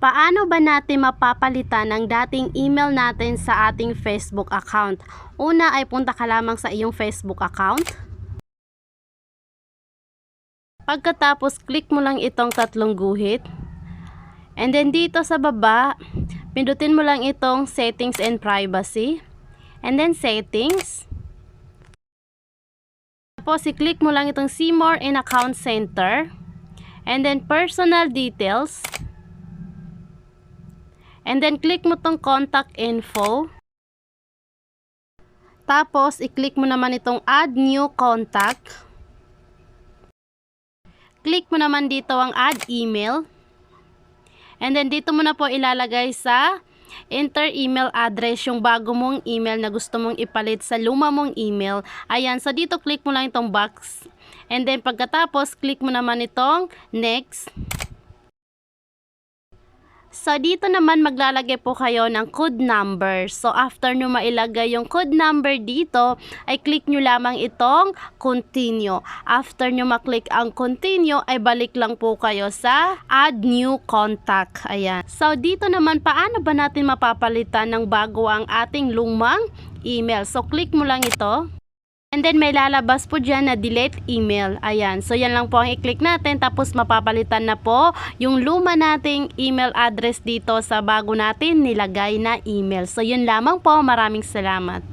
Paano ba natin mapapalitan ang dating email natin sa ating Facebook account? Una ay punta ka lamang sa iyong Facebook account. Pagkatapos, click mo lang itong tatlong guhit. And then dito sa baba, pindutin mo lang itong settings and privacy. And then settings. Tapos, i-click mo lang itong see more in account center. And then personal details. And then click mo tong contact info. Tapos, i-click mo naman itong add new contact. Click mo naman dito ang add email. And then dito mo na po ilalagay sa enter email address yung bago mong email na gusto mong ipalit sa luma mong email. Ayan, so dito click mo lang itong box. And then pagkatapos, click mo naman itong next. So, dito naman maglalagay po kayo ng code number. So, after nyo mailagay yung code number dito, ay click nyo lamang itong continue. After nyo maklik ang continue, ay balik lang po kayo sa add new contact. Ayan. So, dito naman, paano ba natin mapapalitan ng bago ang ating lumang email? So, click mo lang ito. And then may lalabas po dyan na delete email. Ayan. So yan lang po ang i-click natin. Tapos mapapalitan na po yung luma nating email address dito sa bago natin nilagay na email. So yun lamang po. Maraming salamat.